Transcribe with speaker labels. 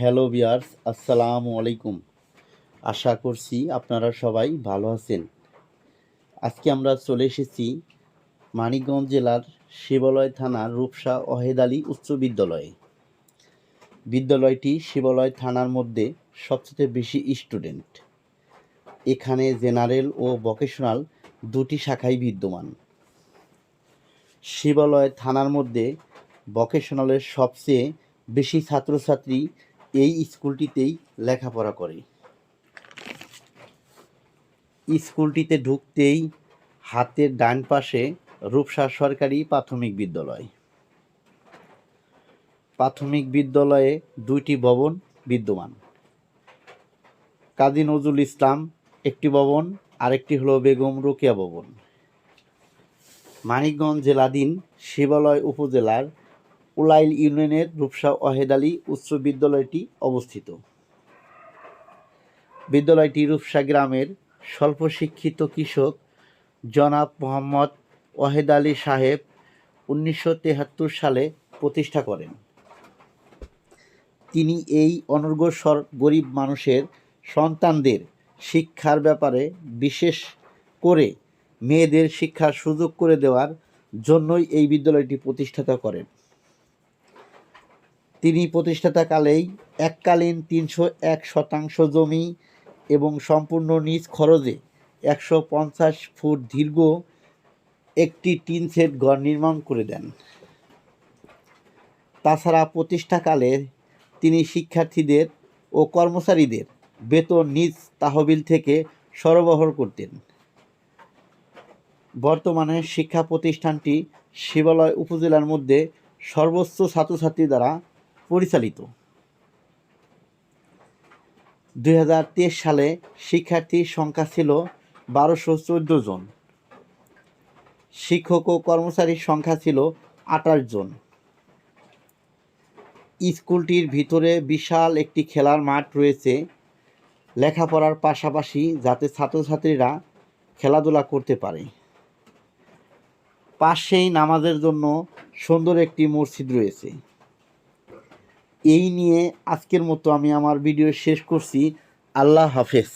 Speaker 1: Hello বিয়ার্স আসসালামু আলাইকুম। আশা করছি আপনারা সবাই ভালো আছেন। আজকে আমরা চলে এসেছি মানিকগঞ্জ জেলার শিবালয় থানার রূপসা ওহেদ আলী উচ্চ বিদ্যালয়ে। বিদ্যালয়টি শিবালয় থানার মধ্যে সবচেয়ে বেশি স্টুডেন্ট এখানে জেনারেল ও ভোকেশনাল দুটি শাখাই বিদ্যমান। শিবালয় থানার মধ্যে ভোকেশনালের সবচেয়ে বেশি ছাত্রছাত্রী এই স্কুলটিতেই লেখাপড়া করে। স্কুলটিতে ঢুকতেই হাতের ডান পাশে রূপসা সরকারি প্রাথমিক বিদ্যালয়। প্রাথমিক বিদ্যালয়ে দুইটি ভবন বিদ্যমান। কাজী নজরুল ইসলাম একটি ভবন, আরেকটি হলো বেগম রোকেয়া ভবন। মানিকগঞ্জ জেলাধীন শিবালয় উপজেলার উলাইল ইউনিয়নের রূপসা ওয়াহেদ আলী উচ্চ বিদ্যালয়টি অবস্থিত। বিদ্যালয়টি রূপসা গ্রামের স্বল্প শিক্ষিত কৃষক জনাব মোহাম্মদ ওয়াহেদ আলী সাহেব উনিশশো সালে প্রতিষ্ঠা করেন। তিনি এই অনর্গসর গরিব মানুষের সন্তানদের শিক্ষার ব্যাপারে বিশেষ করে মেয়েদের শিক্ষার সুযোগ করে দেওয়ার জন্যই এই বিদ্যালয়টি প্রতিষ্ঠাতা করেন। তিনি প্রতিষ্ঠাতাকালেই এককালীন তিনশো এক শতাংশ জমি এবং সম্পূর্ণ নিজ খরচে একশো পঞ্চাশ ফুট দীর্ঘ একটি টিন সেট ঘর নির্মাণ করে দেন। তাছাড়া প্রতিষ্ঠাকালে তিনি শিক্ষার্থীদের ও কর্মচারীদের বেতন নিজ তহবিল থেকে সরবরাহ করতেন। বর্তমানে শিক্ষা প্রতিষ্ঠানটি শিবালয় উপজেলার মধ্যে সর্বোচ্চ ছাত্রছাত্রী দ্বারা পরিচালিত। দুই হাজার তেইশ সালে শিক্ষার্থীর সংখ্যা ছিল বারোশো চোদ্দ জন। শিক্ষক ও কর্মচারীর সংখ্যা ছিল আঠাশ জন। স্কুলটির ভিতরে বিশাল একটি খেলার মাঠ রয়েছে। লেখাপড়ার পাশাপাশি যাতে ছাত্রছাত্রীরা খেলাধুলা করতে পারে। পাশেই নামাজের জন্য সুন্দর একটি মসজিদ রয়েছে। এই নিয়ে আজকের মতো আমি আমার ভিডিও শেষ করছি। আল্লাহ হাফেজ।